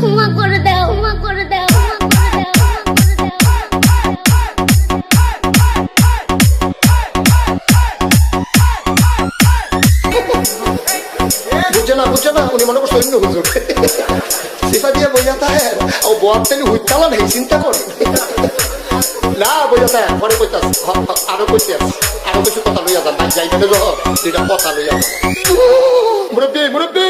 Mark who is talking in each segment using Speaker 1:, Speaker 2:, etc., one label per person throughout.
Speaker 1: Come on.
Speaker 2: বুঝছে না, উনি মনে করছে অন্য হুজুর। সিফা দিয়ে বইয়া থাকে ও তেলি হুইতালা নেই চিন্তা করে। না, বইয়া থাকে পরে কইতাস আরও কইতে আরও কিছু কথা লইয়া যান যাই যখন দুইটা কথা লইয়া মুরব্বি মুরব্বি!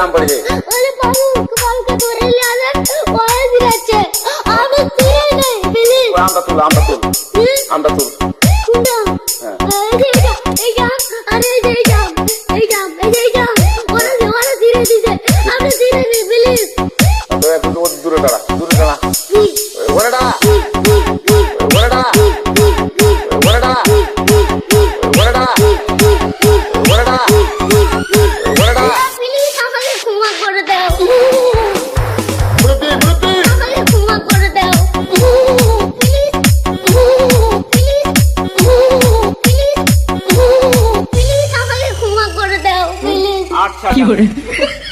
Speaker 3: काम पड़ गई
Speaker 1: अरे बाबू कमाल का तो
Speaker 2: रे यार
Speaker 1: ओए दिराचे आम तेरे नहीं बिली आम बतूल आम बतूल আচ্ছা, আচ্ছা। আট
Speaker 3: সাল